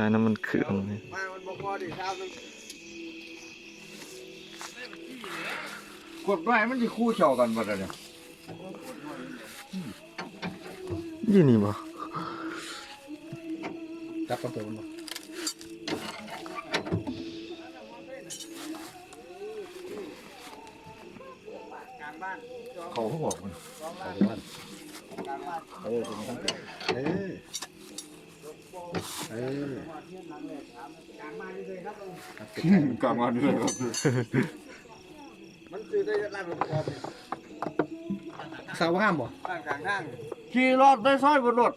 ท้ายน้ำมันเครื่องนี่มามันบ่พอดิครับนึงกดไว้มันสิคู่เฉากันบ่ได้เนี่ยยี่นี่บ่จับกระตัวมันบ่กลางบ้านเขาเขาบอกมันเอาไปบ้านกลางบ้านเออ เป็นตั้งแต่เออเออกลางบ้านนี่เลยครับลุงครับติดไข่มันกลางวันนี่เลยครับมันซื้อได้ร้านรถกอบเนี่ยสาวห้ามบ่บ้านกลางทางขี่รถไปซอยบนรถ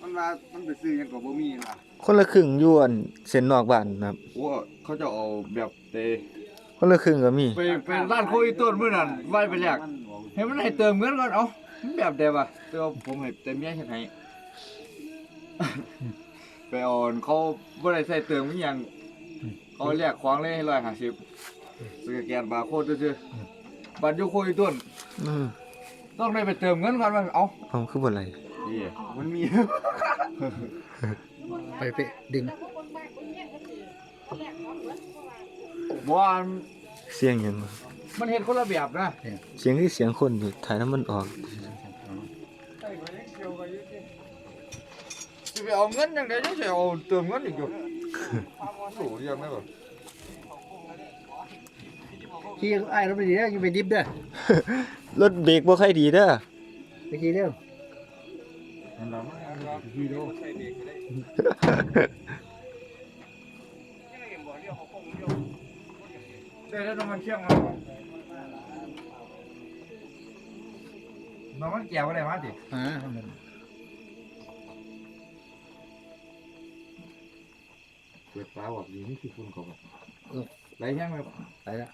มันว่ามันไปซื้อหยังก็บ่มีล่ะคนละครึ่งอยวนเส้นนอกบ้านนะครับว่าเขาจะเอาแบบเตคนละครึ่งก็มีไปไปร้านโคอีต้นมื้อนั้นไว้ไปแลกให้มันให้เติมเงินก่อนเอ้ามันแบบเดียวอะแต่ว่าผมให้เต็มเมียเฮ็ดให้ ไปเอ่อนเขาบ่ได้ใส่เติมอีหยังเขาแลกของเลยให้150สแกนบาร์โค้ดซื่อๆบัตรอยู่โคอีต้นอืมต้องได้ไปเติมเงินก่อนว่าเอ้าเอาคือบ่ไรนี่มันมี ไปไปดึงบ่ว่าเสียงหยังวะมันเฮ็ดคนละแบบนะ เสียงคือเสียงคนอยู่ถ่ายน้ำมันออก สิไปเอาเงินจังได๋จังสิเอาเติมเงินอีกอยู่โหเรียงได้บ่ขี่ไอ้ายรถไปดีแล้วอยู่ไปดิฟเด้อรถเบรกบ่ค่อยดีเด้อไปขี่เร็วมันละมันฮีโร่ใส่เบรกก็ได้ยังเห็นบ่เลี้ยวเขาคงเลี้ยวใช่แล้วน้ำมันเคี่ยงมาน้ำมันแก้วอะไรมาดิอ่า เปิดฟ้าบอกดีนี่คือคุณเขาแบบไรแห้งไหมไปละ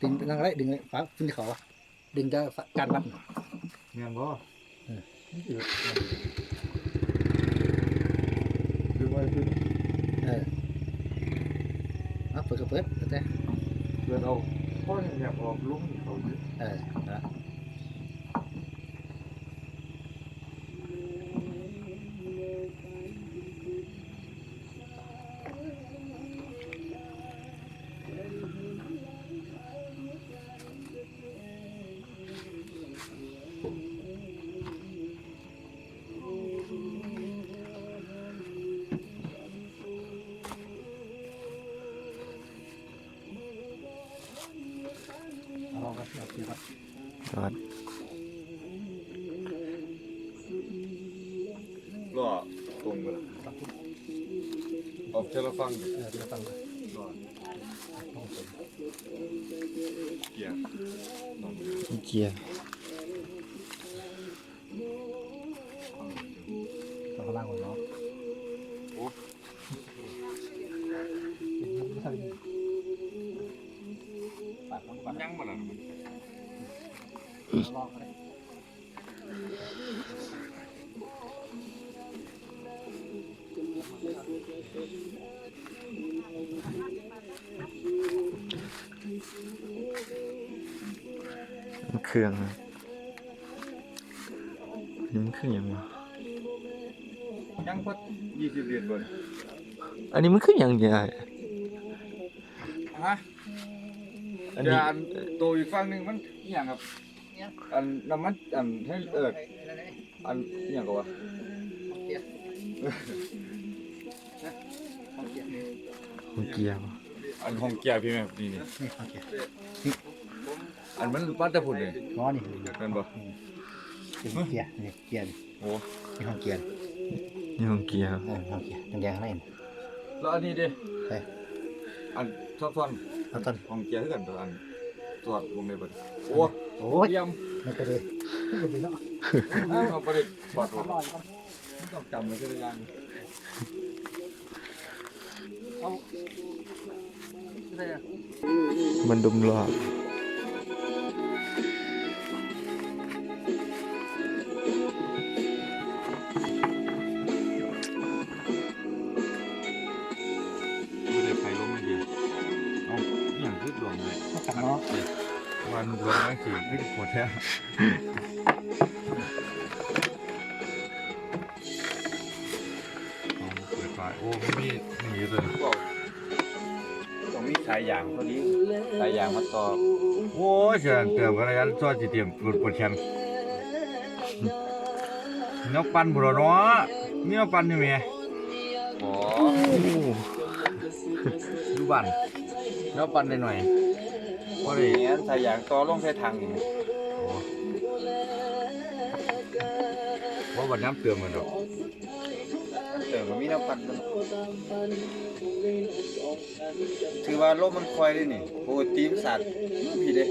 ดึงนั่งไรดึงเลยฟ้าขึ้นที่เขาอะดึงจะการวัด เงี้ยบ่เออดึงไว้ขึ้นเออเอาเปิดก็เปิดเปิดแต่เปิดเอาพ่ออยากออกลุ้มเขาเออนะ เอาครับเอาที่วัดจอดก็ตรงไปละออกเทเลฟังเออที่วัดตั้งไว้เกียร์เกียร์ต้องข้างล่างก่อนเนาะ เครื่องนะนี่มันเครื่องหยังวะยังพดยี่สิบเหรียญก่อนอันนี้มันคือหยังเนี่ยฮะอันเดี๋ยนี้วอันตัวอีกฝั่งหนึงมันอหย่างครับ อันน้ำมันอันให้เอิดอันอหย่างก็ว่ามันเกียร์วะอันห้องแก้วพี่แม่นี่นี่นี่โอเคอันมันปัดแต่พุ่นนี่ง้อนี่กันบ่เป็นเกียร์นี่เกียร์นี่โอ้นี่ห้องเกียร์นี่ของเกียร์เออห้องเกียร์แดงๆข้างในนี่แล้วอันนี้ดิเฮ้ยอันทอดทอนเอาต้นห้องแก้วคือกันตัวอันตรวจวงในเบิดโอ้ โอ้ยเยี่ยมมันก็เลยมันก็เลยเนาะเอาไปดิถอดถอดต้องจำไว้คืออย่างมันดุมล้อไวันดวงนั่นคือไม่ปวดแท้เอาเปิดฟ้าโอ้มันมีนี่อยู่ตัวนี้ต้องมีสายยางพอดีสายยางมาต่อโอ้ยเสียเติมกันยันซอสิเตรียมปวดปวดแขนเนาะปั่นบ่เนาะมีเนาะปั่นอยู่แม่อ๋อดูบ้านเนาะปั่นได้หน่อย บ่ได้นี่สายยางต่อลงใส่ถังนี่บ่บัดน้ำเติมมันดอกเติมก็มีน้ำพันมันถือว่าลมมันคอยได้นี่ปกติมันสัตว์พี่เด้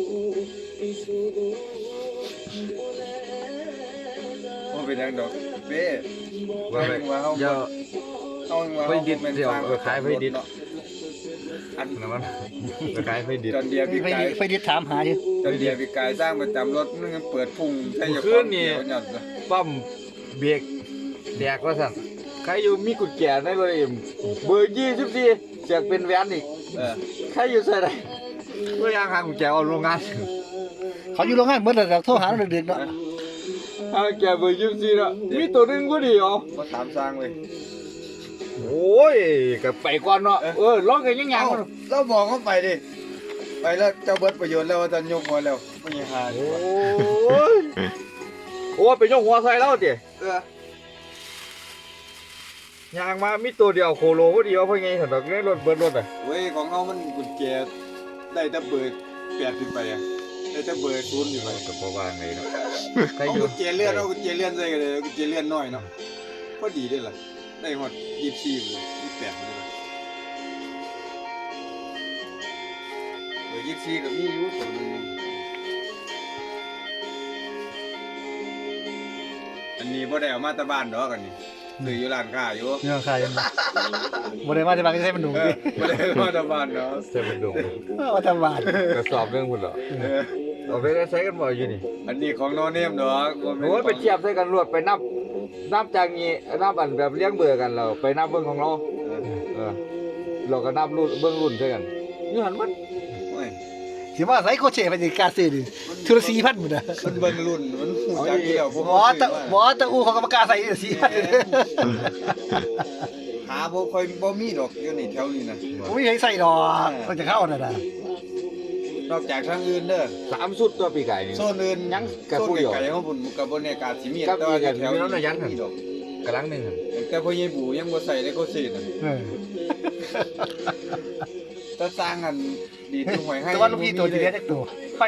ว่าเป็นยังดอกเบ้ว่าไปว่าเฮาเดี๋ยวเอาว่าไปดิดเดี๋ยวเออขายไปดิดอันนะ มันจะขายไฟดิดตอนเดียวพี่ไฟกายไฟดิดถามหาอยู่ตอนเดียวพี่กายสร้างประจำรถมันยังเปิดพุ่งใช่จะคืนนี่ปั๊มเบรกแดกว่าสั่นใครอยู่มีกุญแจในรถเอ็มเบอร์ยี่สิบสี่จากเป็นแวนอีกใครอยู่ใส่ไหนก็ยังหากุญแจเอาโรงงาน เขาอยู่โรงงานเมื่อเราโทรหาเราดึกๆเนาะหากุญแจเบอร์ยี่สิบสี่ละมีตัวนึงก็ดีอ๋อก็ถามสร้างเลย โอ้ยก็ไปก่อนเนาะเออร้องกันยังยังเอ้าเราบอกเขาไปดิไปแล้วเจ้าเบิดประโยชน์แล้วว่าจะยกหัวแล้วไม่หาโอ้ยโอ้ยไปยกหัวใส่แล้วจิเออยางมามีตัวเดียวโคโลก็ดีว่าเพื่อไงสันดอกในรถเบิร์รถอะเว้ยของเขามันกุญแจได้แต่เบิดแปดขึ้นไปอะได้แต่เบิดศูนย์ขึ้นไปก็พอวางเลยเนาะใครเอาอยู่กุญแจเลื่อนเอากุญแจเลื่อนใส่กันเลยกุญแจเลื่อนน้อยเนาะพอดีด้วยล่ะ ได้หมดยี่สิบสี่เลยยี่สิบแปดเลยล่ะเออยี่สิบสี่ก็มีอยู่ตัวหนึงอันนี้บ่ได้เอามาแตะบ้านดอกอันนี้ซื้ออยู่ร้านค้าอยู่เนี่ยใครบ่ได้มาที่บ้านก็ใช้มันหนุ่มเอดิอบ่ได้เอามาแตะบ้านดอกเต็มไปดูว่าทำบ้านกระสอบเรื่องคุณเหรอเออเอาไปได้ใช้กันบ่อยอยู่นี่อันนี้ของโนเนมดอกบ่แม่นโอ้ยไปเทียบใส่กันรวดไปนับ นับจากนี้นับอันแบบเลี้ยงเบื่อกันเราไปนับเบิ้งของเราเออเออเราก็นับรุ่นเบิ้งรุ่นใช่กันนี่หันมันโอ้ยสิว่าใส่โคเชไปสิกล้าซื้อดิทุละ4,000หมดอะมันเบิ่งรุ่นมันหูจักอยู่แล้วพวกบ่ตะบ่ตะอูเขาก็บ่กล้าใส่4,000เลยหาบ่ค่อยบ่มีดอกอยู่นี่แถวนี้นะบ่มีให้ใส่ดอกมันจะเข้าน่ะนะ นอกจากทางอื่นเด้อสามสุดตัวปีไก่นี่ โซนอื่นยังกระโซปุนกเดียวไกลๆของผมก็บ่แน่กาสิมีกับแต่ว่าอีกอันแถวมีน้ำหนักยันมีดอกกำลังหนึ่งหั่นแต่พ่อใหญ่บูยังบ่ใส่ได้ก็สิน่ะเออถ้าสร้างอันดีทุกหอยให้ แต่ว่าลูกพี่ตัวที่เลี้ยงจักตัวไฟ